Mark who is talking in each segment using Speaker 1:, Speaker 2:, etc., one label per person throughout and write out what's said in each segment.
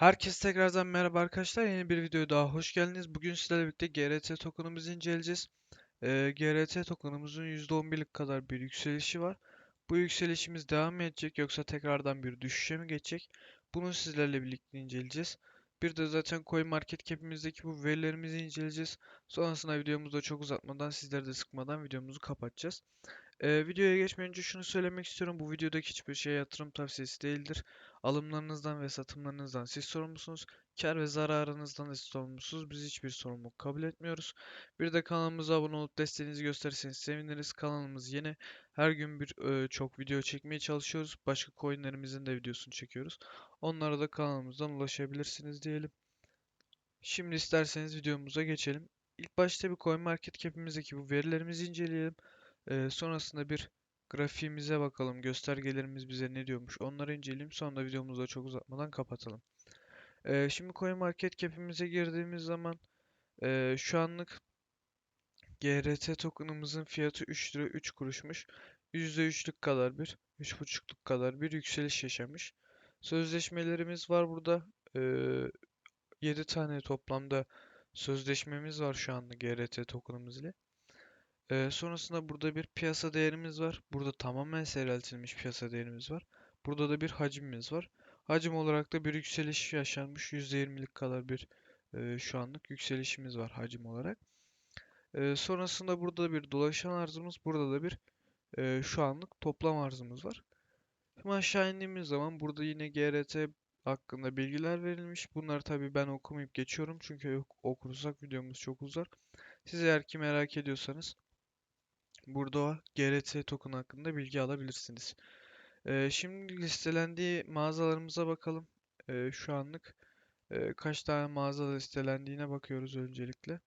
Speaker 1: Herkese tekrardan merhaba arkadaşlar. Yeni bir videoya daha hoş geldiniz. Bugün sizlerle birlikte GRT token'ımızı inceleyeceğiz. Ee, GRT token'ımızın %11'lik kadar bir yükselişi var. Bu yükselişimiz devam mı edecek yoksa tekrardan bir düşüşe mi geçecek? Bunu sizlerle birlikte inceleyeceğiz. Bir de zaten CoinMarketCap'imizdeki bu verilerimizi inceleyeceğiz. Sonrasında videomuzu çok uzatmadan, sizleri de sıkmadan videomuzu kapatacağız. Ee, videoya geçmeden önce şunu söylemek istiyorum. Bu videodaki hiçbir şey yatırım tavsiyesi değildir. Alımlarınızdan ve satımlarınızdan siz sorumlusunuz. Kar ve zararınızdan da siz sorumlusunuz. Biz hiçbir sorumluluk kabul etmiyoruz. Bir de kanalımıza abone olup desteğinizi gösterirseniz seviniriz. Kanalımız yeni. Her gün bir e, çok video çekmeye çalışıyoruz. Başka coinlerimizin de videosunu çekiyoruz. Onlara da kanalımızdan ulaşabilirsiniz diyelim. Şimdi isterseniz videomuza geçelim. İlk başta bir CoinMarketCap'imizdeki bu verilerimizi inceleyelim. Ee, sonrasında bir grafiğimize bakalım. Göstergelerimiz bize ne diyormuş. Onları inceleyelim. Sonra videomuzu da çok uzatmadan kapatalım. Ee, şimdi CoinMarketCap'imize girdiğimiz zaman e, şu anlık GRT token'ımızın fiyatı 3 lira 3 kuruşmuş. %3'lük kadar bir, 3.5'luk kadar bir yükseliş yaşamış. Sözleşmelerimiz var burada. Ee, 7 tane toplamda sözleşmemiz var şu anda GRT token'ımız ile. Ee, sonrasında burada bir piyasa değerimiz var. Burada tamamen seyreltilmiş piyasa değerimiz var. Burada da bir hacimimiz var. Hacim olarak da bir yükseliş yaşanmış. %20'lik kadar bir e, şu anlık yükselişimiz var hacim olarak. E, sonrasında burada bir dolaşan arzımız. Burada da bir e, şu anlık toplam arzımız var. Şimdi aşağı indiğimiz zaman burada yine GRT hakkında bilgiler verilmiş. Bunları tabii ben okumayıp geçiyorum. Çünkü okursak videomuz çok uzar. Siz eğer ki merak ediyorsanız Burada GRT token hakkında bilgi alabilirsiniz. Ee, şimdi listelendiği mağazalarımıza bakalım. Ee, şu anlık e, kaç tane mağaza listelendiğine bakıyoruz öncelikle.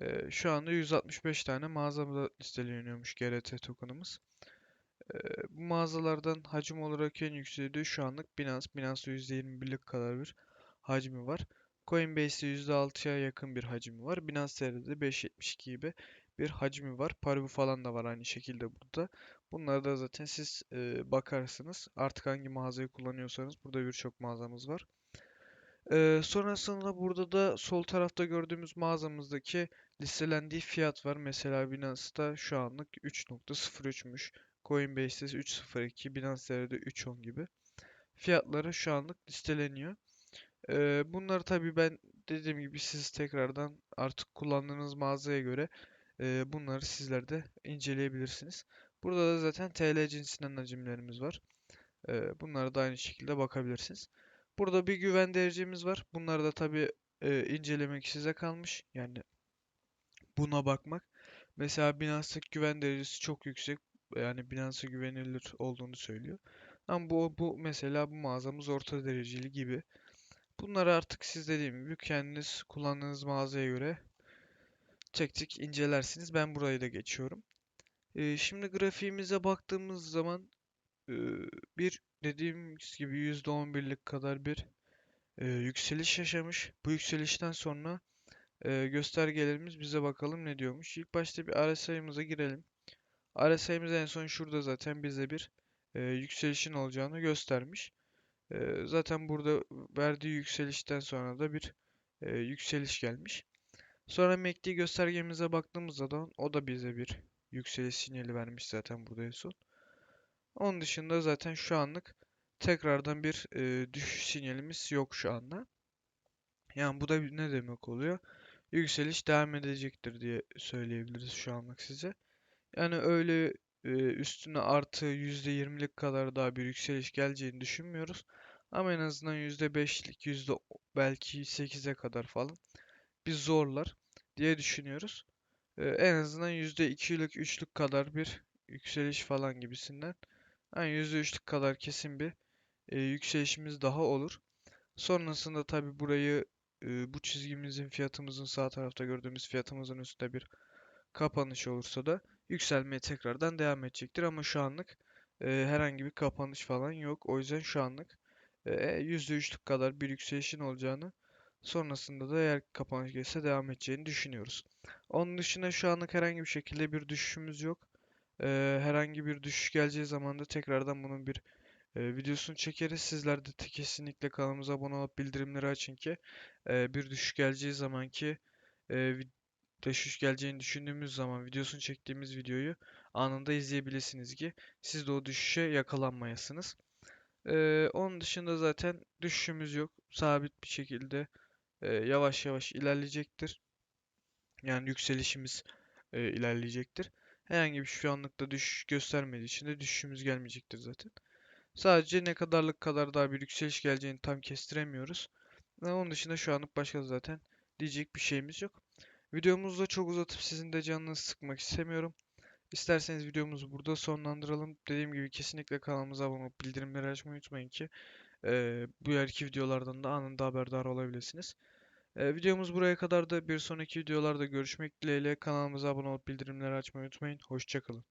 Speaker 1: Ee, şu anda 165 tane mağazamda listeleniyormuş GRT tokenımız. Ee, bu mağazalardan hacim olarak en yükseği şu anlık Binance. Binance'da %21'lik kadar bir hacmi var. Coinbase'de %6'ya yakın bir hacmi var. Binance TR'de 5.72 gibi bir hacmi var. Paribu falan da var aynı şekilde burada. Bunlara da zaten siz e, bakarsınız. Artık hangi mağazayı kullanıyorsanız burada birçok mağazamız var. E, sonrasında burada da sol tarafta gördüğümüz mağazamızdaki listelendiği fiyat var. Mesela Binance'da şu anlık 3.03'müş. Coinbase'de 3.02, Binance TR'de 3.10 gibi. Fiyatları şu anlık listeleniyor. E, bunları tabii ben dediğim gibi siz tekrardan artık kullandığınız mağazaya göre e, bunları sizler de inceleyebilirsiniz. Burada da zaten TL cinsinden hacimlerimiz var. E, bunlara da aynı şekilde bakabilirsiniz. Burada bir güven derecemiz var. Bunları da tabii e, incelemek size kalmış. Yani buna bakmak. Mesela Binance'daki güven derecesi çok yüksek. Yani Binance'a güvenilir olduğunu söylüyor. Ama bu, bu mesela bu mağazamız orta dereceli gibi. Bunları artık siz dediğim gibi kendiniz kullandığınız mağazaya göre tek tek incelersiniz. Ben burayı da geçiyorum. Ee, şimdi grafiğimize baktığımız zaman e, bir dediğimiz gibi %11'lik kadar bir e, yükseliş yaşamış. Bu yükselişten sonra e, göstergelerimiz bize bakalım ne diyormuş. İlk başta bir RSI'mıza girelim. RSI'miz en son şurada zaten bize bir e, yükselişin olacağını göstermiş. E, zaten burada verdiği yükselişten sonra da bir e, yükseliş gelmiş. Sonra MACD göstergemize baktığımız zaman o da bize bir yükseliş sinyali vermiş zaten burada en son. Onun dışında zaten şu anlık tekrardan bir e, düşüş sinyalimiz yok şu anda. Yani bu da ne demek oluyor? Yükseliş devam edecektir diye söyleyebiliriz şu anlık size. Yani öyle e, üstüne artı %20'lik kadar daha bir yükseliş geleceğini düşünmüyoruz. Ama en azından %5'lik, yüzde belki 8'e kadar falan bir zorlar diye düşünüyoruz. Ee, en azından %2'lik, 3'lük kadar bir yükseliş falan gibisinden. Yani %3'lük kadar kesin bir e, yükselişimiz daha olur. Sonrasında tabi burayı e, bu çizgimizin fiyatımızın sağ tarafta gördüğümüz fiyatımızın üstünde bir kapanış olursa da yükselmeye tekrardan devam edecektir. Ama şu anlık e, herhangi bir kapanış falan yok. O yüzden şu anlık e, %3'lük kadar bir yükselişin olacağını Sonrasında da eğer kapanış gelirse devam edeceğini düşünüyoruz. Onun dışında şu anlık herhangi bir şekilde bir düşüşümüz yok. Ee, herhangi bir düşüş geleceği zaman da tekrardan bunun bir e, videosunu çekeriz. Sizler de kesinlikle kanalımıza abone olup bildirimleri açın ki e, bir düşüş geleceği zaman ki e, düşüş geleceğini düşündüğümüz zaman videosunu çektiğimiz videoyu anında izleyebilirsiniz ki siz de o düşüşe yakalanmayasınız. E, onun dışında zaten düşüşümüz yok. Sabit bir şekilde e, yavaş yavaş ilerleyecektir. Yani yükselişimiz e, ilerleyecektir. Herhangi bir şu anlıkta düşüş göstermediği için de düşüşümüz gelmeyecektir zaten. Sadece ne kadarlık kadar daha bir yükseliş geleceğini tam kestiremiyoruz. Ve onun dışında şu anlık başka zaten diyecek bir şeyimiz yok. Videomuzu da çok uzatıp sizin de canınızı sıkmak istemiyorum. İsterseniz videomuzu burada sonlandıralım. Dediğim gibi kesinlikle kanalımıza abone olup bildirimleri açmayı unutmayın ki eee bu yarki videolardan da anında haberdar olabilirsiniz. Eee, videomuz buraya kadar da bir sonraki videolarda görüşmek dileğiyle kanalımıza abone olup bildirimleri açmayı unutmayın. Hoşçakalın.